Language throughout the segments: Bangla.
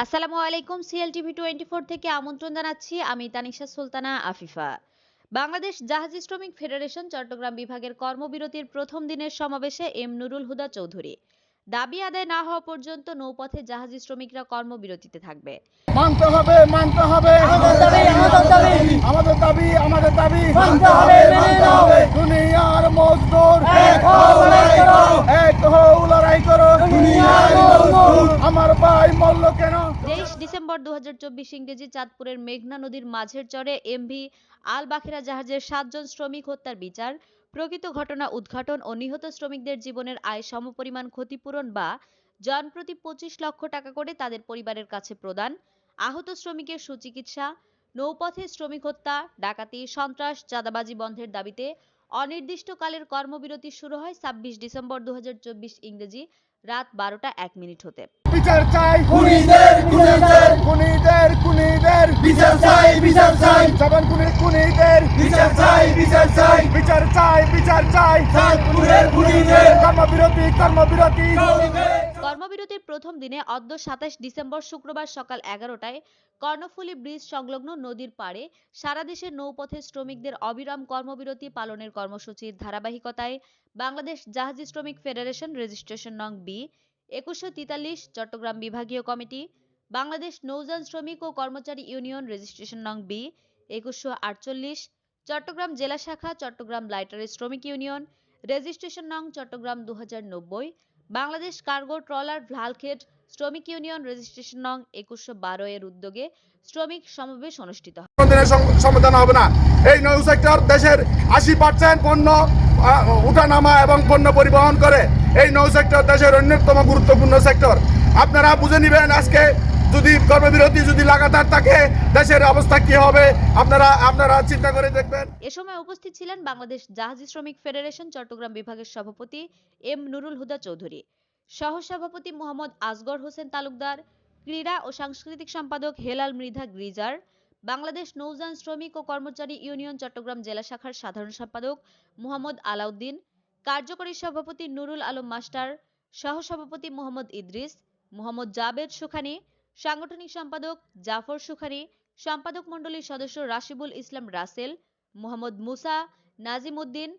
আসসালামু আলাইকুম সিএল টিভি টোয়েন্টি ফোর থেকে আমন্ত্রণ জানাচ্ছি। আমি তানিশা সুলতানা আফিফা। বাংলাদেশ জাহাজ শ্রমিক ফেডারেশন চট্টগ্রাম বিভাগের কর্মবিরতির প্রথম দিনের সমাবেশে এম নুরুল হুদা চৌধুরী। দাবি আদায় না হওয়া পর্যন্ত নৌপথে জাহাজ শ্রমিকরা কর্মবিরতিতে থাকবে। মানতে হবে মানতে হবে। আমাদের দাবি, আমাদের দাবি। আমাদের দাবি আমাদের দাবি। মানতে হবে, মানতে হবে। দুনিয়ার মজদুর এক হও, লড়াই করো। এক হও লড়াই করো দুনিয়ার মজদুর। আমার ভাই মরল কেন? তেইশ ডিসেম্বর দু ইংরেজি চাঁদপুরের মেঘনা নদীর মাঝের চরে এমভি আল বাখেরা জাহাজের সাতজন শ্রমিক হত্যার বিচার, প্রকৃত ঘটনা উদ্ঘাটন ও নিহত শ্রমিকদের জীবনের আয় সমপরিমাণ ক্ষতিপূরণ বা জনপ্রতি পঁচিশ লক্ষ টাকা করে তাদের পরিবারের কাছে প্রদান, আহত শ্রমিকের সুচিকিৎসা, নৌপথে শ্রমিক হত্যা, ডাকাতি, সন্ত্রাস, চাঁদাবাজি বন্ধের দাবিতে অনির্দিষ্টকালের কর্মবিরতি শুরু হয় ছাব্বিশ ডিসেম্বর দু ইংরেজি রাত বারোটা এক মিনিট হতে বিচার চাই খুনিদের, খুনিদের। খুনিদের খুনিদের বিচার চাই, বিচার চাই। জবান খুনি খুনিদের বিচার চাই, বিচার চাই। বিচার চাই বিচার চাই চাঁদপুরের খুনিদের। কর্মবিরতি কর্মবিরতি কর্মবিরতির প্রথম দিনে অদ্য সাতাশ ডিসেম্বর শুক্রবার সকাল এগারোটায় কর্ণফুলী ব্রিজ সংলগ্ন নদীর পাড়ে সারা দেশের নৌপথে শ্রমিকদের অবিরাম কর্মবিরতি পালনের কর্মসূচির ধারাবাহিকতায় বাংলাদেশ জাহাজি শ্রমিক ফেডারেশন রেজিস্ট্রেশন নং বি, একুশশো তিতাল্লিশ চট্টগ্রাম বিভাগীয় কমিটি, বাংলাদেশ নৌযান শ্রমিক ও কর্মচারী ইউনিয়ন রেজিস্ট্রেশন নং বি, একুশশো আটচল্লিশ চট্টগ্রাম জেলা শাখা চট্টগ্রাম লাইটারি শ্রমিক ইউনিয়ন রেজিস্ট্রেশন নং চট্টগ্রাম দু বাংলাদেশ কার্গো ট্রলার ভ্লালখেট শ্রমিক ইউনিয়ন রেজিস্ট্রেশন নং একুশশো বারো এর উদ্যোগে শ্রমিক সমাবেশ অনুষ্ঠিত সমাধান হবে না। এই নৌ সেক্টর দেশের আশি পার্সেন্ট পণ্য উঠানামা এবং পণ্য পরিবহন করে এই নৌ সেক্টর দেশের অন্যতম গুরুত্বপূর্ণ সেক্টর। আপনারা বুঝে নেবেন আজকে যদি কর্মবিরতি যদি লাগাতার থাকে, দেশের অবস্থা কি হবে? আপনারা আপনারা চিন্তা করে দেখবেন। এ সময় উপস্থিত ছিলেন বাংলাদেশ জাহাজি শ্রমিক ফেডারেশন চট্টগ্রাম বিভাগের সভাপতি এম নুরুল হুদা চৌধুরী সহ সভাপতি মোহাম্মদ আসগর হোসেন তালুকদার, ক্রীড়া ও সাংস্কৃতিক সম্পাদক হেলাল মৃধা গ্রিজার, বাংলাদেশ নৌযান শ্রমিক ও কর্মচারী ইউনিয়ন চট্টগ্রাম জেলা শাখার সাধারণ সম্পাদক মোহাম্মদ আলাউদ্দিন, কার্যকরী সভাপতি নুরুল আলম মাস্টার সহ সভাপতি মোহাম্মদ ইদ্রিস, মোহাম্মদ জাবেদ সুখানি সাংগঠনিক সম্পাদক জাফর সুখানি সম্পাদক মণ্ডলীর সদস্য রাশিবুল ইসলাম রাসেল, মোহাম্মদ মুসা নাজিম উদ্দিন,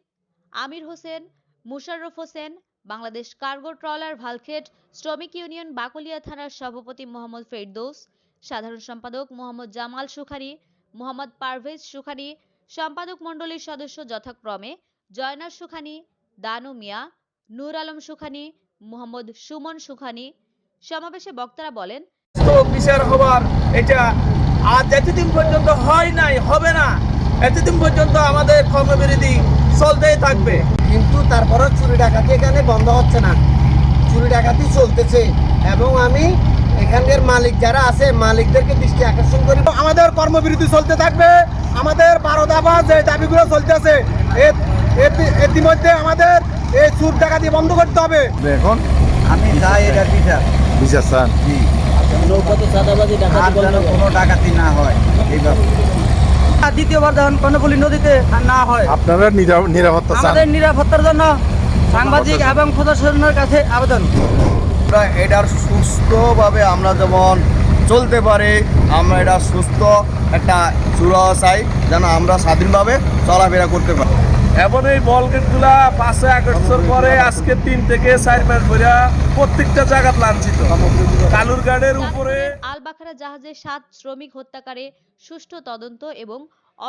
আমির হোসেন, মুশাররফ হোসেন, বাংলাদেশ কার্গো ট্রলার ভালখেট শ্রমিক ইউনিয়ন বাকলিয়া থানার সভাপতি মোহাম্মদ ফেরদৌস, সাধারণ সম্পাদক মোহাম্মদ জামাল সুখারি, মোহাম্মদ পারভেজ সুখারি, সম্পাদক মণ্ডলীর সদস্য যথাক্রমে জয়নার সুখানি, দানু মিয়া, নূর আলম সুখানি, মোহাম্মদ সুমন সুখানি। সমাবেশে বক্তারা বলেন বিচার হবার এটা আর এতদিন পর্যন্ত হয় নাই হবে না এতদিন পর্যন্ত আমাদের কর্মবিরতি চলতেই থাকবে। কিন্তু তারপরেও চুরি ডাকাতি এখানে বন্ধ হচ্ছে না। চুরি ডাকাতি চলতেছে এবং আমি এখানকার মালিক যারা আছে মালিকদেরকে দৃষ্টি আকর্ষণ করি। আমাদের কর্মবিরতি চলতে থাকবে আমাদের বারো দাবা যে দাবিগুলো চলতেছে ইতিমধ্যে আমাদের এই চুর ডাকাতি বন্ধ করতে হবে। এখন আমি যাই এটা বিচার। বিচার স্যার যেন কোনো ডাকাতি না হয় এইভাবে দ্বিতীয়বার যখন কর্ণফুলী নদীতে না হয় আপনারা নিরাপত্তা আমাদের নিরাপত্তার জন্য সাংবাদিক এবং প্রশাসনের কাছে আবেদন। আমরা এটার সুস্থভাবে আমরা যেমন চলতে পারি আমরা এটা সুস্থ একটা চূড়া চাই যেন আমরা স্বাধীনভাবে চলাফেরা করতে পারি। এবং এই বল গেটগুলা পাঁচশো আগস্টর পরে আজকে তিন থেকে চার মাস ধরে প্রত্যেকটা জায়গা লাঞ্ছিত। কালুরঘাটের উপরে আল বাখারা জাহাজে সাত শ্রমিক হত্যাকারে সুষ্ঠু তদন্ত এবং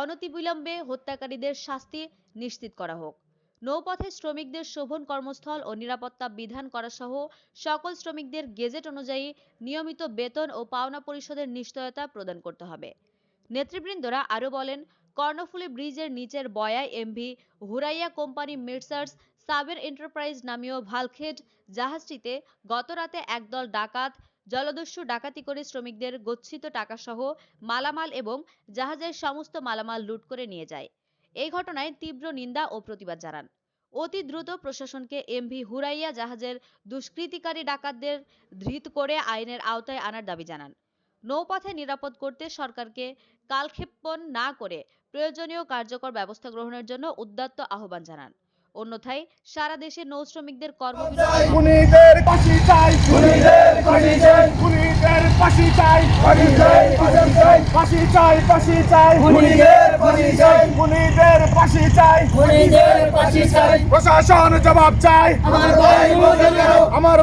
অনতিবিলম্বে হত্যাকারীদের শাস্তি নিশ্চিত করা হোক। নৌপথে শ্রমিকদের শোভন কর্মস্থল ও নিরাপত্তা বিধান করা সহ সকল শ্রমিকদের গেজেট অনুযায়ী নিয়মিত বেতন ও পাওনা পরিশোধের নিশ্চয়তা প্রদান করতে হবে। নেতৃবৃন্দরা আরও বলেন কর্ণফুলী ব্রিজের নিচের বয়ায় এমভি হুরাইয়া কোম্পানি মিটসার্স সাবের এন্টারপ্রাইজ নামীয় ভালখেট জাহাজটিতে গতরাতে একদল ডাকাত জলদস্যু ডাকাতি করে শ্রমিকদের গচ্ছিত টাকাসহ মালামাল এবং জাহাজের সমস্ত মালামাল লুট করে নিয়ে যায়। এই ঘটনায় তীব্র নিন্দা ও প্রতিবাদ জানান। অতি দ্রুত প্রশাসনকে এমভি হুরাইয়া জাহাজের দুষ্কৃতিকারী ডাকাতদের ধৃত করে আইনের আওতায় আনার দাবি জানান। নৌপথে নিরাপদ করতে সরকারকে কালক্ষেপণ না করে প্রয়োজনীয় কার্যকর ব্যবস্থা গ্রহণের জন্য উদ্যত্ত আহ্বান জানান। অন্যথায় সারা দেশে নৌ শ্রমিকদের কর্মবিরতি চাই ফাঁসি চাই বিচার চাই ফাঁসি চাই ফাঁসি চাই। খুনিদের ফাঁসি চাই। খুনিদের ফাঁসি চাই। খুনিদের ফাঁসি চাই। প্রশাসন জবাব চাই। আমার ভাই আমার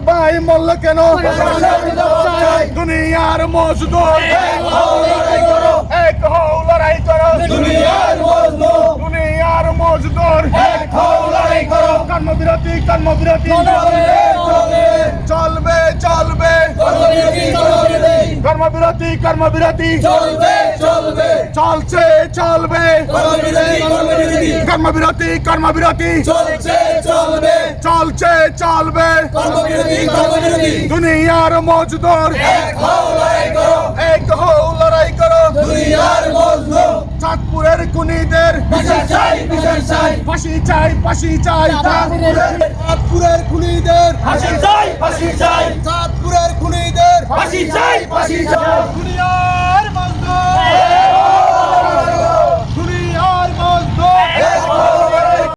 মরল কেন? প্রশাসন জবাব চাই। দুনিয়ার মজদুর। এক হও লড়াই করো। এক হও লড়াই করো। দুনিয়ার মজলুম দুনিয়ার মজদুর। এক হও লড়াই করো। কর্মবিরতি কর্মবিরতি চলবে চলবে। কর্মবিরতি কর্মবিরতি। চলবে চলবে। চলছে চলবে। কর্মবিরতি কর্মবিরতি। চলছে চলবে। চলছে চলবে। দুনিয়ার মজদুর। এক হও লড়াই করো। এক হও লড়াই করো। দুনিয়ার মজলুম চাঁদপুরের খুনিদের। বিচার চাই বিচার চাই। ফাঁসি চাই ফাঁসি চাই। চাঁদপুরের খুনিদের। ফাঁসি চাই ফাঁসি চাই। চাঁদপুরের খুনিদের ফাঁসি চাই ফাঁসি চাই। দুনিয়ার বন্ধু